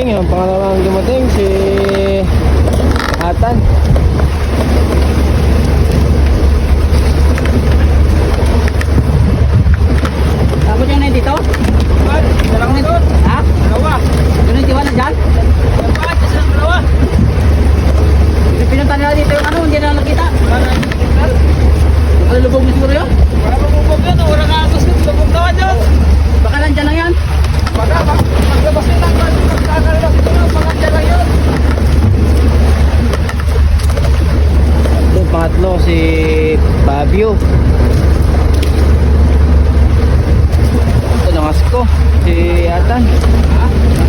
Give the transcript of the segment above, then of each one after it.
fishing, yung pangalawang dumating si Atan. Tapos yung na dito? Dalawang nito? Ha? Dalawa. Tiwan na dyan? Dalawa, kasi ang dalawa. Fabio. Ito nangas ko, si Atan. No,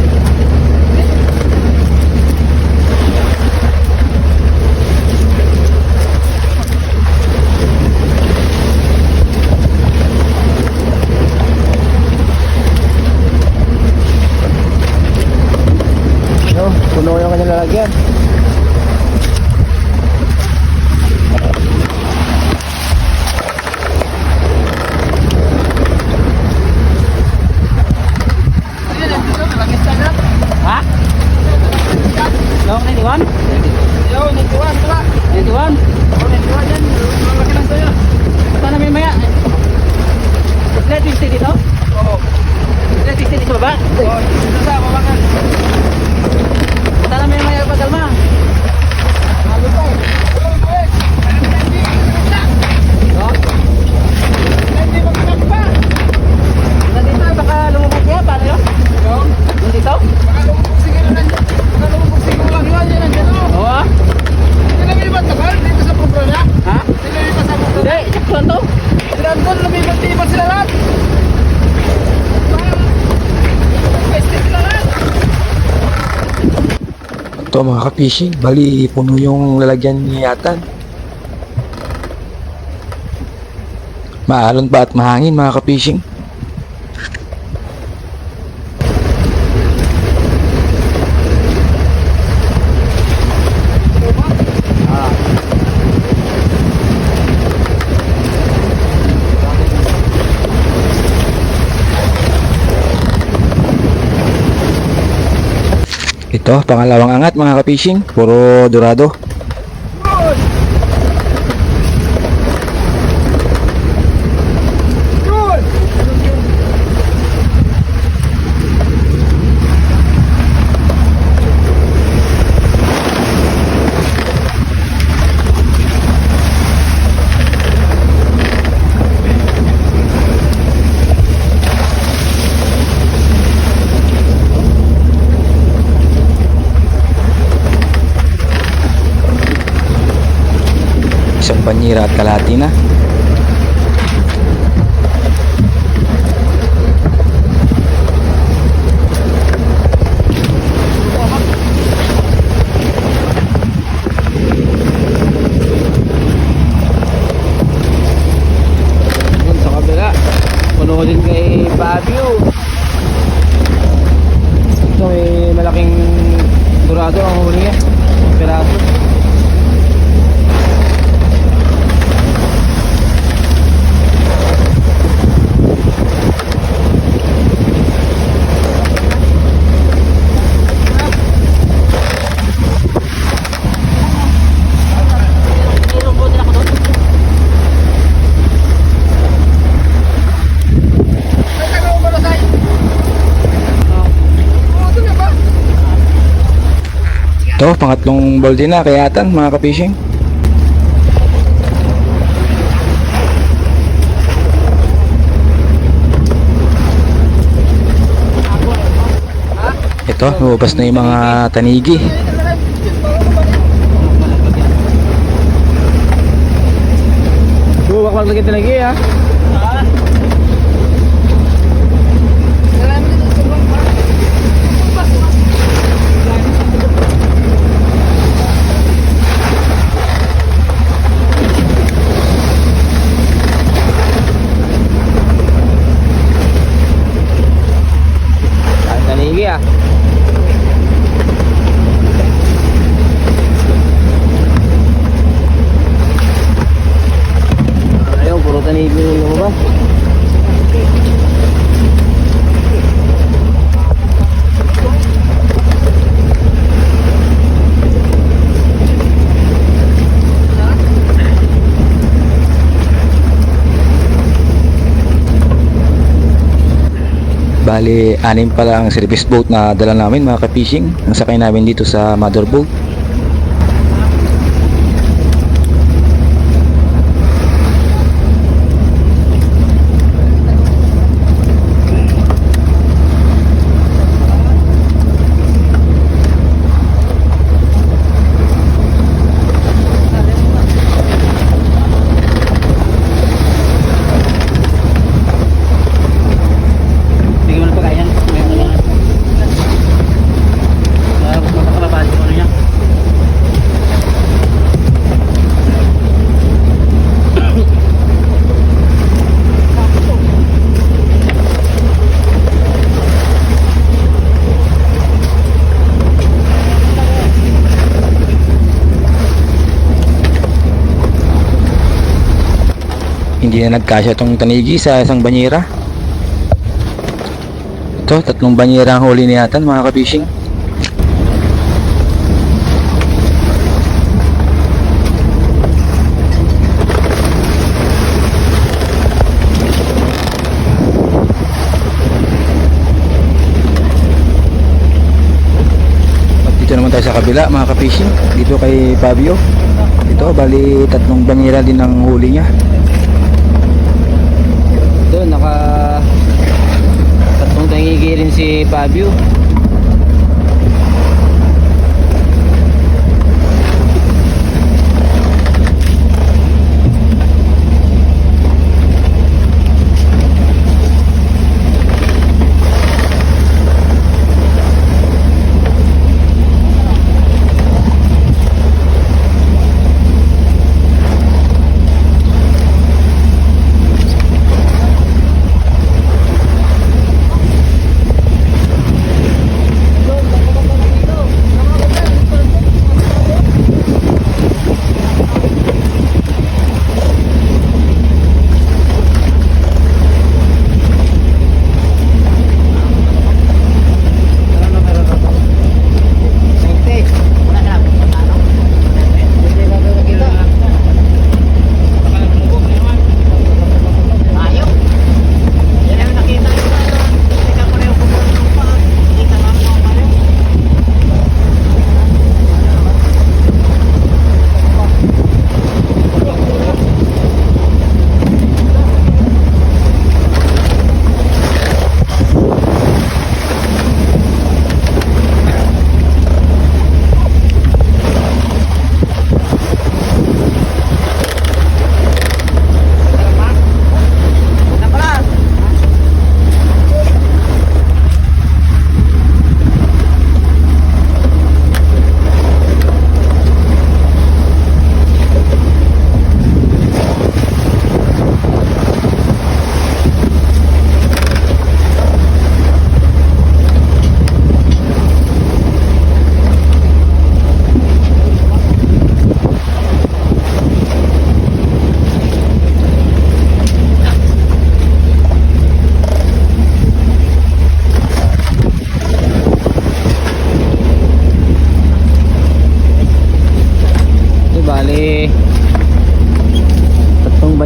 Mga ka-fishing, bali puno yung lalagyan ni Atan. Maalon pa at mahangin mga ka-fishing. Ito, pangalawang angat mga ka-fishing, puro dorado. Isang panyira at kalati na. Dun sa kabila. Puno din kay Fabio. Ito may malaking durado ang huli niya. Piraso. Ito, pangatlong balde na kay Atan mga ka-fishing. Ito, lumabas na yung mga tanigi. Buwak lang lagi lagi ha. yung lumabas. Bali, anim pala ang service boat na dala namin mga ka-fishing. Ang sakay namin dito sa mother motherboat. Hindi na nagkasya tong tanigi sa isang banyera. Ito, tatlong banyera ang huli ni Atan mga ka-fishing. At dito naman tayo sa kabila mga ka-fishing. Dito kay Fabio. Ito, bali tatlong banyera din ang huli niya. Rin si Fabio.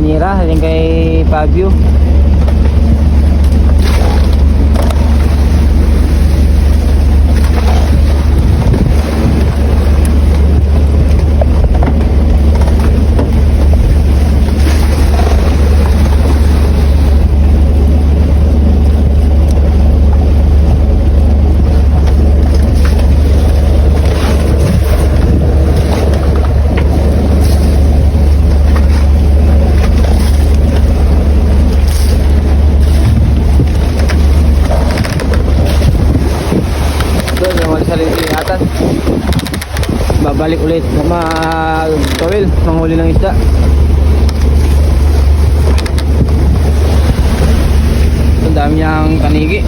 Banyera rin kay Fabio. Doon, naman sa ingatan. Babalik ulit na mag-towel, manghuli ng isda. Ang dami niyang kanigi.